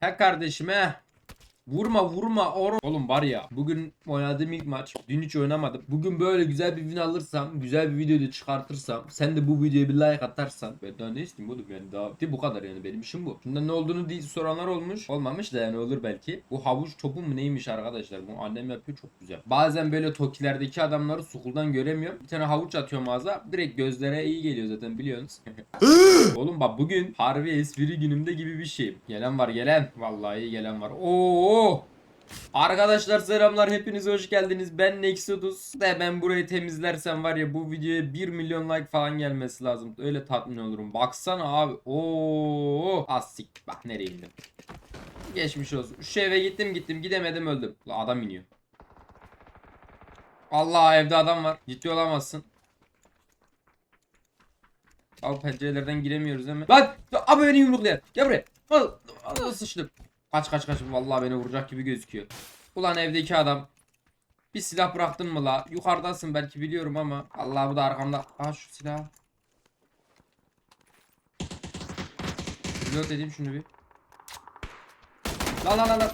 He kardeşim he. Vurma vurma oğlum. Oğlum var ya bugün oynadığım ilk maç. Dün hiç oynamadım. Bugün böyle güzel bir win alırsam, güzel bir video da çıkartırsam, sen de bu videoya bir like atarsan ben daha ne isteyeyim oğlum yani daha de bu kadar yani benim işim bu. Şunda ne olduğunu değil soranlar olmuş. Olmamış da yani olur belki. Bu havuç topu mu neymiş arkadaşlar? Bu annem yapıyor çok güzel. Bazen böyle tokilerdeki adamları sukuldan göremiyorum. Bir tane havuç atıyorum ağza. Direkt gözlere iyi geliyor zaten biliyorsunuz. Oğlum bak bugün harbi espri günümde gibi bir şey. Gelen var gelen. Vallahi gelen var. Oo. Arkadaşlar selamlar hepiniz hoş geldiniz. Ben Nexodus. De ben burayı temizlersem var ya bu videoya 1 milyon like falan gelmesi lazım. Öyle tatmin olurum. Baksana abi. Oo. Asik. Bak nereye indim. Geçmiş olsun. Şu eve gittim gittim gidemedim öldüm. La adam iniyor. Allah evde adam var. Ciddi olamazsın. Al pencerelerden giremiyoruz değil mi? Lan! Abi beni yumruklayan. Gel buraya. Al, al sıçtım. Kaç kaç kaç. Vallahi beni vuracak gibi gözüküyor. Ulan evdeki adam. Bir silah bıraktın mı la? Yukarıdasın belki biliyorum ama. Allah bu da arkamda. Aa şu silah. Reload edeyim şunu bir. La la la la.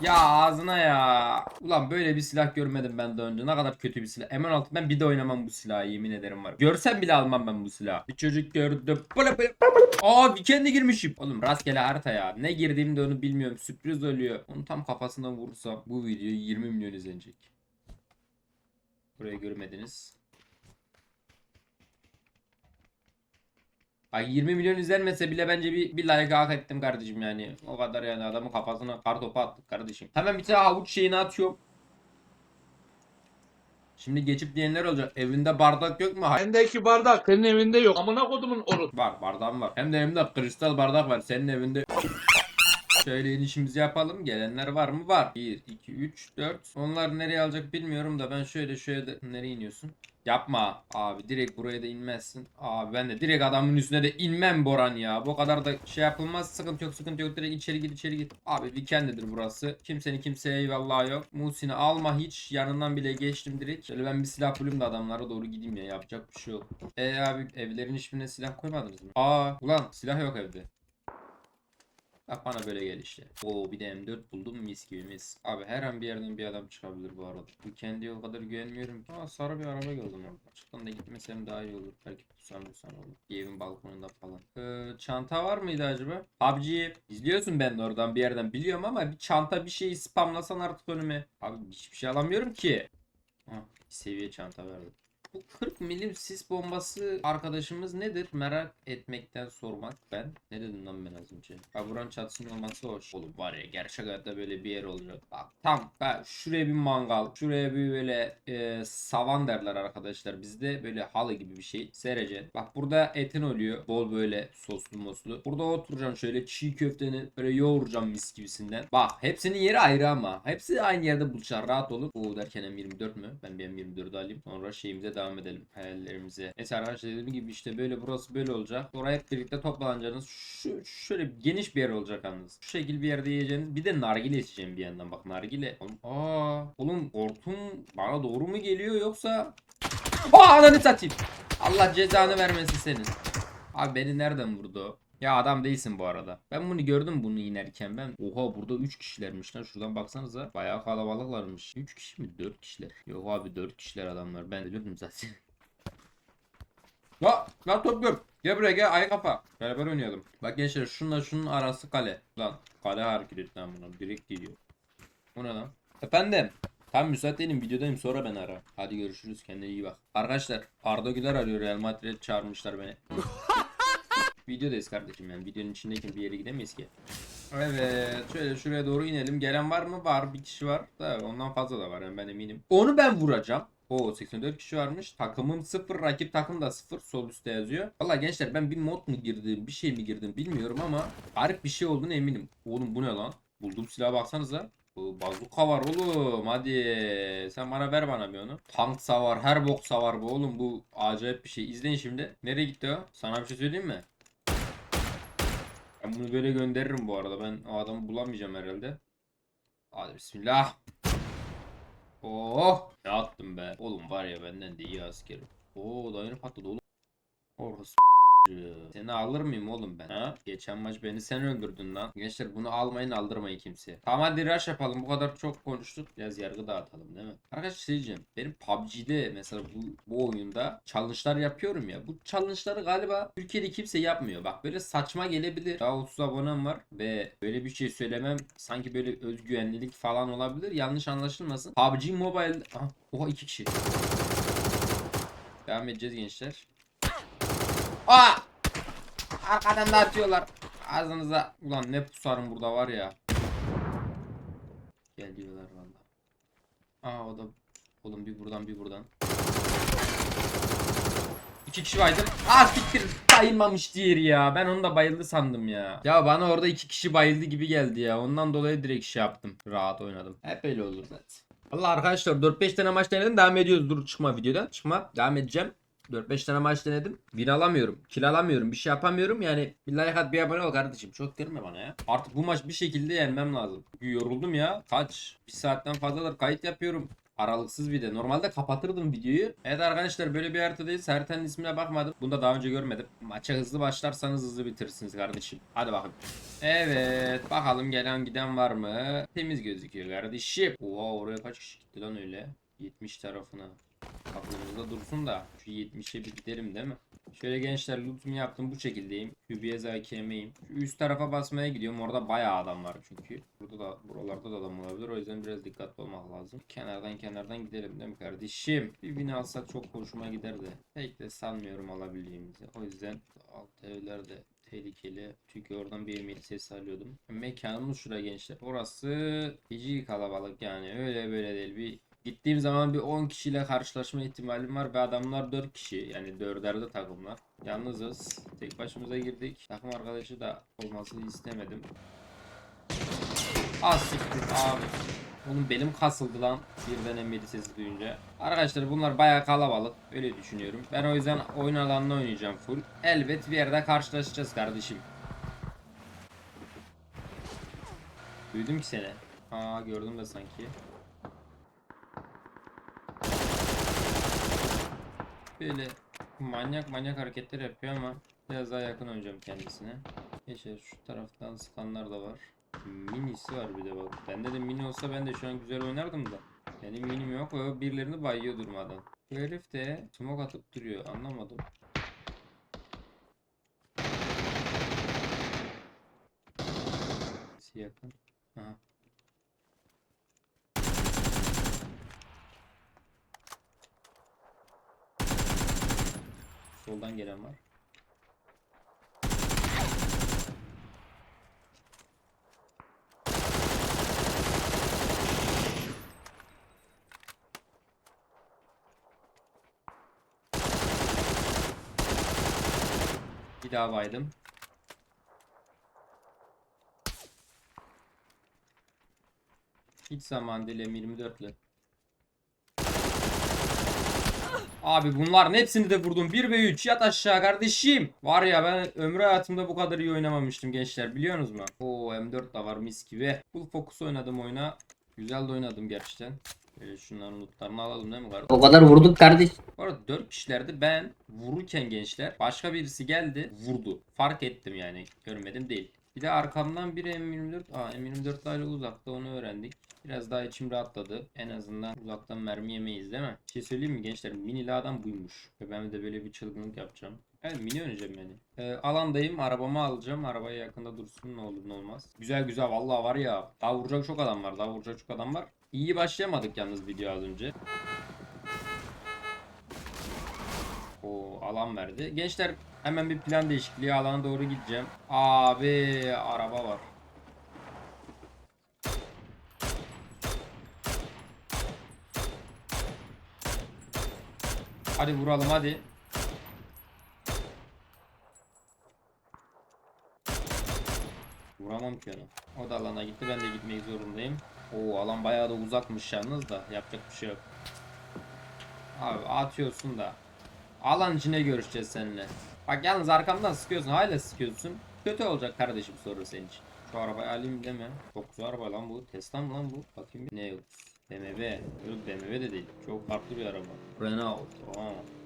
Ya ağzına ya. Ulan böyle bir silah görmedim ben daha önce. Ne kadar kötü bir silah. M16 ben bir de oynamam bu silahı yemin ederim var. Görsem bile almam ben bu silahı. Bir çocuk gördüm. Böyle böyle. Aa weekend'e girmişim. Oğlum rastgele harita ya. Ne girdiğimde onu bilmiyorum. Sürpriz oluyor. Onu tam kafasından vurursam bu video 20 milyon izlenecek. Burayı görmediniz. Ay 20 milyon izlenmese bile bence bir, bir like hak ettim kardeşim yani. O kadar yani adamın kafasına kar topu attık kardeşim. Hemen bir tane havuç şeyini atıyorum. Şimdi geçip diyenler olacak. Evinde bardak yok mu? Bendeki bardak senin evinde yok. Amına kodumun oru. Var bardağım var. Hem de evimde kristal bardak var. Senin evinde Şöyle inişimizi yapalım. Gelenler var mı? Var. 1, 2, 3, 4. Onlar nereye alacak bilmiyorum da ben şöyle şöyle de... Nereye iniyorsun? Yapma. Abi direkt buraya da inmezsin. Abi ben de direkt adamın üstüne de inmem Boran ya. Bu kadar da şey yapılmaz. Sıkıntı yok sıkıntı yok. Direkt içeri git içeri git. Abi weekend'dir burası. Kimsenin kimseye eyvallah yok. Muhsin'i alma hiç. Yanından bile geçtim direkt. Şöyle ben bir silah bulayım da adamlara doğru gideyim ya. Yapacak bir şey yok. E abi evlerin hiçbirine silah koymadınız mı? Aa ulan silah yok evde. Bak bana böyle gel işte. Oo bir de M4 buldum mis gibi mis. Abi her an bir yerden bir adam çıkabilir bu arada. Bu kendi o kadar güvenmiyorum ki. Aa sarı bir araba gördüm orada. Açıktan da gitmesem daha iyi olur. Belki tutsam tutsam olur. Bir evin balkonunda falan. Ee, çanta var mıydı acaba? PUBG'yi izliyorsun ben de oradan bir yerden biliyorum ama bir çanta bir şeyi spamlasan artık önüme. Abi hiçbir şey alamıyorum ki. Hah, bir seviye çanta verdim. Bu 40 milim sis bombası arkadaşımız nedir? Merak etmekten sormak ben. Ne dedim lan ben az önce? Ha buranın çatısının olması hoş. Oğlum var ya gerçek hayatta böyle bir yer olacak. Bak tam ben şuraya bir mangal. Şuraya bir böyle e, savan derler arkadaşlar. Bizde böyle halı gibi bir şey. Sereceksin. Bak burada etin oluyor. Bol böyle soslu moslu. Burada oturacaksın şöyle çiğ köfteni böyle yoğuracaksın mis gibisinden. Bak hepsinin yeri ayrı ama. Hepsi aynı yerde buluşar. Rahat olun. Bu derken M24 mü? Ben bir M24'ü alayım. Sonra şeyimize devam edelim. Hayallerimize. Neyse arkadaşlar dediğim gibi işte böyle burası böyle olacak. Oraya hep birlikte toplanacağınız şu şöyle geniş bir yer olacak yalnız. Şu şekil bir yerde yiyeceğiniz. Bir de nargile içeceğim bir yandan. Bak nargile. Oğlum, aa, oğlum hortum bana doğru mu geliyor yoksa Aa ananı satayım. Allah cezanı vermesin senin. Abi beni nereden vurdu? Ya adam değilsin bu arada. Ben bunu gördüm bunu inerken ben. Oha burada 3 kişilermiş lan. Şuradan baksanıza. Bayağı kalabalıklarmış. 3 kişi mi? 4 kişiler. Yok abi 4 kişiler adamlar. Ben ölürdüm zaten. La lan top yok. Gel buraya gel ay kafa. Beraber oynayalım. Bak gençler şunla şunun arası kale. Lan kale hareket et lan buna. Direkt geliyor. Bu ne lan? Efendim. Tam müsait değilim videodayım sonra beni ara. Hadi görüşürüz kendine iyi bak. Arkadaşlar Arda Güler arıyor Real Madrid çağırmışlar beni. Videodayız kardeşim yani videonun içindeyken bir yere gidemeyiz ki. Evet şöyle şuraya doğru inelim. Gelen var mı? Var bir kişi var. Da ondan fazla da var yani ben eminim. Onu ben vuracağım. O 84 kişi varmış. Takımım 0, rakip takım da 0. Sol üstte yazıyor. Valla gençler ben bir mod mu girdim, bir şey mi girdim bilmiyorum ama garip bir şey olduğunu eminim. Oğlum bu ne lan? Bulduğum silaha baksanıza. Bazuka var oğlum. Hadi sen bana ver bana bir onu. Tank savar, her bok savar bu oğlum. Bu acayip bir şey. İzleyin şimdi. Nereye gitti o? Sana bir şey söyleyeyim mi? Ben bunu böyle gönderirim bu arada. Ben o adamı bulamayacağım herhalde. Hadi bismillah. Oh! Ne attım be? Oğlum var ya benden de iyi askerim. Oo dayını patladı oğlum. Orası Seni alır mıyım oğlum ben? Ha? Geçen maç beni sen öldürdün lan. Gençler bunu almayın aldırmayın kimseye. Tamam hadi rush yapalım. Bu kadar çok konuştuk. Biraz yargı dağıtalım değil mi? Arkadaşlar şey. Benim PUBG'de mesela bu, bu oyunda challenge'lar yapıyorum ya. Bu challenge'ları galiba Türkiye'de kimse yapmıyor. Bak böyle saçma gelebilir. Daha 30 abonem var ve böyle bir şey söylemem sanki böyle özgüvenlilik falan olabilir. Yanlış anlaşılmasın. PUBG Mobile... Aha, oha iki kişi. Devam edeceğiz gençler. Aa! Arkadan da atıyorlar. Ağzınıza. Ulan ne pusarım burada var ya. Gel diyorlar valla. Aa o da. Oğlum bir buradan bir buradan. İki kişi baydım. Ah siktir. Bayılmamış diğeri ya. Ben onu da bayıldı sandım ya. Ya bana orada iki kişi bayıldı gibi geldi ya. Ondan dolayı direkt şey yaptım. Rahat oynadım. Hep öyle olur zaten. Allah arkadaşlar 4-5 tane maç denedim. Devam ediyoruz. Dur çıkma videodan. Çıkma. Devam edeceğim. 4-5 tane maç denedim. Win alamıyorum. Kill alamıyorum. Bir şey yapamıyorum. Yani bir like at bir abone ol kardeşim. Çok girme bana ya. Artık bu maç bir şekilde yenmem lazım. Yoruldum ya. Kaç? Bir saatten fazladır kayıt yapıyorum. Aralıksız bir de. Normalde kapatırdım videoyu. Evet arkadaşlar böyle bir haritadayız. Haritanın ismine bakmadım. Bunu da daha önce görmedim. Maça hızlı başlarsanız hızlı bitirirsiniz kardeşim. Hadi bakın. Evet. Bakalım gelen giden var mı? Temiz gözüküyor kardeşim. Oha oraya kaç kişi gitti lan öyle? 70 tarafına. Aklımızda dursun da şu 70'e bir gidelim değil mi? Şöyle gençler lootumu yaptım bu şekildeyim. QBS AKM'yim. Şu üst tarafa basmaya gidiyorum. Orada bayağı adam var çünkü. Burada da buralarda da adam olabilir. O yüzden biraz dikkatli olmak lazım. Kenardan kenardan gidelim değil mi kardeşim? Bir bina alsak çok hoşuma giderdi. Pek de sanmıyorum alabileceğimizi. O yüzden alt evler de tehlikeli. Çünkü oradan bir emir sesi alıyordum. Mekanımız şurada gençler. Orası feci kalabalık yani. Öyle böyle değil. Bir Gittiğim zaman bir 10 kişiyle karşılaşma ihtimalim var ve adamlar 4 kişi yani dörderde takımlar. Yalnızız. Tek başımıza girdik. Takım arkadaşı da olmasını istemedim. Az siktir abi. Oğlum belim kasıldı lan birden emniyeti sesi duyunca. Arkadaşlar bunlar bayağı kalabalık. Öyle düşünüyorum. Ben o yüzden oyun alanında oynayacağım full. Elbet bir yerde karşılaşacağız kardeşim. Duydum ki seni. Aa gördüm de sanki. Böyle manyak manyak hareketler yapıyor ama biraz daha yakın oynayacağım kendisine. Geçer şu taraftan sıkanlar da var. Minisi var bir de bak. Bende de mini olsa ben de şu an güzel oynardım da. Benim minim yok ve birilerini bayıyor durmadan. Bu herif de smoke atıp duruyor anlamadım. Sesi yakın. Aha. Soldan gelen var. Bir daha baydım. Hiç zaman değil M24 ile. Abi bunların hepsini de vurdum. 1 ve 3 yat aşağı kardeşim. Var ya ben ömrü hayatımda bu kadar iyi oynamamıştım gençler biliyorsunuz mu? Oo M4 da var mis gibi. Full focus oynadım oyuna. Güzel de oynadım gerçekten. Böyle şunların lootlarını alalım değil mi kardeşim? O kadar vurduk kardeş. Bu arada 4 kişilerdi ben vururken gençler başka birisi geldi vurdu. Fark ettim yani görmedim değil. Bir de arkamdan bir M24 Aa M24 hala uzakta onu öğrendik. Biraz daha içim rahatladı. En azından uzaktan mermi yemeyiz değil mi? Bir şey söyleyeyim mi gençler? Minili adam buymuş. Ve ben de böyle bir çılgınlık yapacağım. Evet mini oynayacağım yani. Ee, alandayım arabamı alacağım. Arabaya yakında dursun ne olur ne olmaz. Güzel güzel vallahi var ya. Daha vuracak çok adam var. Daha vuracak çok adam var. İyi başlayamadık yalnız video az önce. O alan verdi. Gençler hemen bir plan değişikliği alana doğru gideceğim. Abi araba var. Hadi vuralım hadi. Vuramam ki onu. O da alana gitti. Ben de gitmek zorundayım. Oo alan bayağı da uzakmış yalnız da. Yapacak bir şey yok. Abi atıyorsun da. Alan içine görüşeceğiz seninle. Bak yalnız arkamdan sıkıyorsun. Hala sıkıyorsun. Kötü olacak kardeşim soru senin için. Şu arabayı alayım deme. Çok güzel araba lan bu. Tesla mı lan bu? Bakayım bir. Ne yok. BMW. Yok BMW de değil. Çok farklı bir araba. Renault. Aa.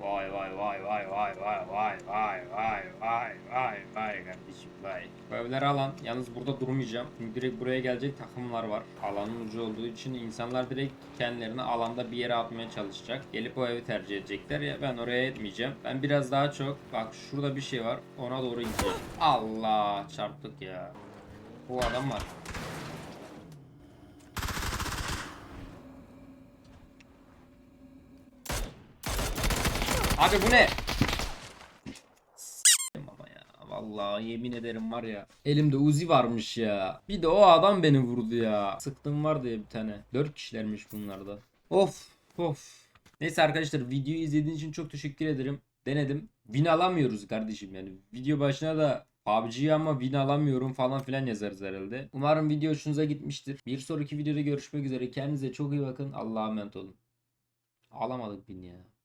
Vay vay vay vay vay vay vay vay vay vay vay vay kardeşim vay. Bu evleri alan yalnız burada durmayacağım. Çünkü direkt buraya gelecek takımlar var. Alanın ucu olduğu için insanlar direkt kendilerini alanda bir yere atmaya çalışacak. Gelip o evi tercih edecekler ya ben oraya etmeyeceğim. Ben biraz daha çok bak şurada bir şey var ona doğru gideceğim. Allah çarptık ya. Bu adam var. Abi bu ne? Ama ya. Vallahi yemin ederim var ya. Elimde Uzi varmış ya. Bir de o adam beni vurdu ya. Sıktım var diye bir tane. 4 kişilermiş bunlarda. Of of. Neyse arkadaşlar videoyu izlediğiniz için çok teşekkür ederim. Denedim. Win alamıyoruz kardeşim yani. Video başına da PUBG'yi ama win alamıyorum falan filan yazarız herhalde. Umarım video hoşunuza gitmiştir. Bir sonraki videoda görüşmek üzere. Kendinize çok iyi bakın. Allah'a emanet olun. Alamadık win ya.